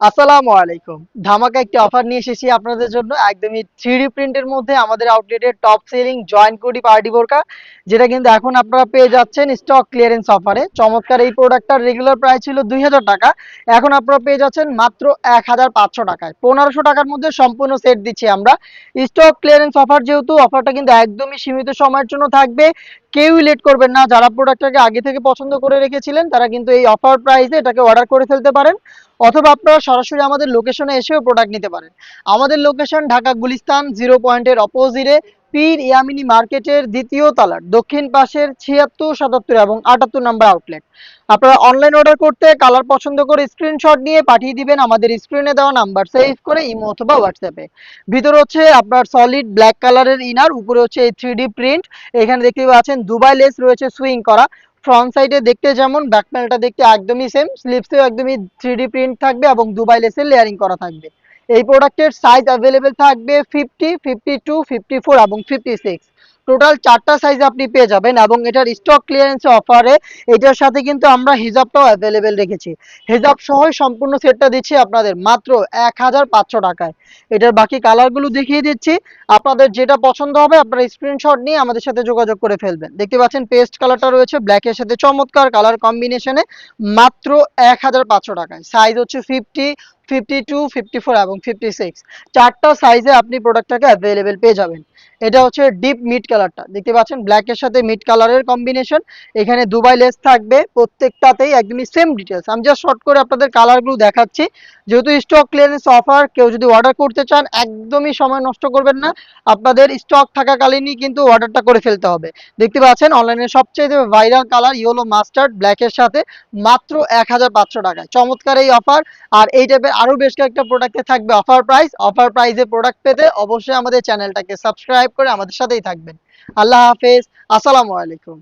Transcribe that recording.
আসসালামু আলাইকুম। ধামাকা একটি অফার নিয়ে এসেছি আপনাদের জন্য। একদমই থ্রি প্রিন্টের মধ্যে আমাদের আউটলেটের টপ সেলিং জয়েন্ট কোটি পার্টি বোরকা, যেটা কিন্তু এখন আপনারা পেয়ে যাচ্ছেন স্টক ক্লিয়ারেন্স অফারে চমৎকার এই প্রোডাক্টটার রেগুলার প্রাইস ছিল দুই হাজার টাকা। এখন আপনারা পেয়ে যাচ্ছেন মাত্র এক হাজার পাঁচশো টাকায়। পনেরোশো টাকার মধ্যে সম্পূর্ণ সেট দিচ্ছি আমরা। স্টক ক্লিয়ারেন্স অফার যেহেতু অফারটা কিন্তু একদমই সীমিত সময়ের জন্য থাকবে। কেউই লেট করবেন না। যারা প্রোডাক্টটাকে আগে থেকে পছন্দ করে রেখেছিলেন, তারা কিন্তু এই অফার প্রাইসে এটাকে অর্ডার করে ফেলতে পারেন। অথবা আপনারা সরাসরি আমাদের লোকেশনে এসেও প্রোডাক্ট নিতে পারেন। আমাদের লোকেশন ঢাকা গুলিস্তান জিরো পয়েন্টের অপোজিটে পীর ইয়ামিনী মার্কেটের দ্বিতীয় তলার দক্ষিণ পাশের ছিয়াত্তর সাতাত্তর এবং আটাত্তর নম্বর আউটলেট। আপনারা অনলাইন অর্ডার করতে কালার পছন্দ করে স্ক্রিনশট নিয়ে পাঠিয়ে দিবেন। আমাদের স্ক্রিনে দেওয়া নাম্বার সেভ করে ইমো অথবা হোয়াটসঅ্যাপে ভিতরে হচ্ছে আপনার সলিড ব্ল্যাক কালারের ইনার উপরে হচ্ছে এই থ্রি প্রিন্ট এখানে দেখতে পাচ্ছেন দুবাই লেস রয়েছে সুইং করা। ফ্রন্ট সাইডে দেখতে যেমন ব্যাক প্যানেলটা দেখতে একদমই সেম স্লিপসেও একদমই থ্রি প্রিন্ট থাকবে এবং দুবাই লেসের লেয়ারিং করা থাকবে। এই প্রোডাক্টের সাইজ অ্যাভেলেবেল থাকবে fifty fifty two fifty four এবং ফিফটি সিক্স টোটাল চারটা সাইজ আপনি পেয়ে যাবেন এবং এটার স্টক ক্লিয়ারেন্স অফারে এটার সাথে কিন্তু আমরা হিজাবটাও অ্যাভেলেবেল রেখেছি। হিজাব সহ সম্পূর্ণ সেটটা দিচ্ছি আপনাদের মাত্র এক হাজার পাঁচশো টাকায়। এটার বাকি কালারগুলো দেখিয়ে দিচ্ছি। আপনাদের যেটা পছন্দ হবে আপনারা স্ক্রিনশট নিয়ে আমাদের সাথে যোগাযোগ করে ফেলবেন। দেখতে পাচ্ছেন পেস্ট কালারটা রয়েছে ব্ল্যাকের সাথে চমৎকার কালার কম্বিনেশনে মাত্র এক হাজার পাঁচশো টাকায়। সাইজ হচ্ছে fifty fifty two fifty four এবং ফিফটি সিক্স চারটা সাইজে আপনি প্রোডাক্টটাকে অ্যাভেলেবেল পেয়ে যাবেন। এটা হচ্ছে ডিপ মিড কালারটা দেখতে পাচ্ছেন? ব্ল্যাকের সাথে মিড কালারের কম্বিনেশন এখানে দুবাই লেস থাকবে। প্রত্যেকটাতেই একদমই সেম ডিটেলস আমি জাস্ট শর্ট করে আপনাদের কালারগুলো দেখাচ্ছি। যেহেতু স্টক ক্লিয়ারেন্স অফার কেউ যদি অর্ডার করতে চান, একদমই সময় নষ্ট করবেন না। আপনাদের স্টক থাকাকালীনই কিন্তু অর্ডারটা করে ফেলতে হবে। দেখতে পাচ্ছেন অনলাইনে সবচেয়ে ভাইরাল কালার ইয়েলো মাস্টার্ড ব্ল্যাকের সাথে মাত্র এক হাজার পাঁচশো টাকায় চমৎকার এই অফার আর এই টাইপের আরও বেশ কয়েকটা প্রোডাক্টে থাকবে অফার প্রাইস অফার প্রাইসে প্রোডাক্ট পেতে অবশ্যই আমাদের চ্যানেলটাকে সাবস্ক্রাইব করে আমাদের সাথেই থাকবেন। আল্লাহ হাফেজ। আসসালামু আলাইকুম।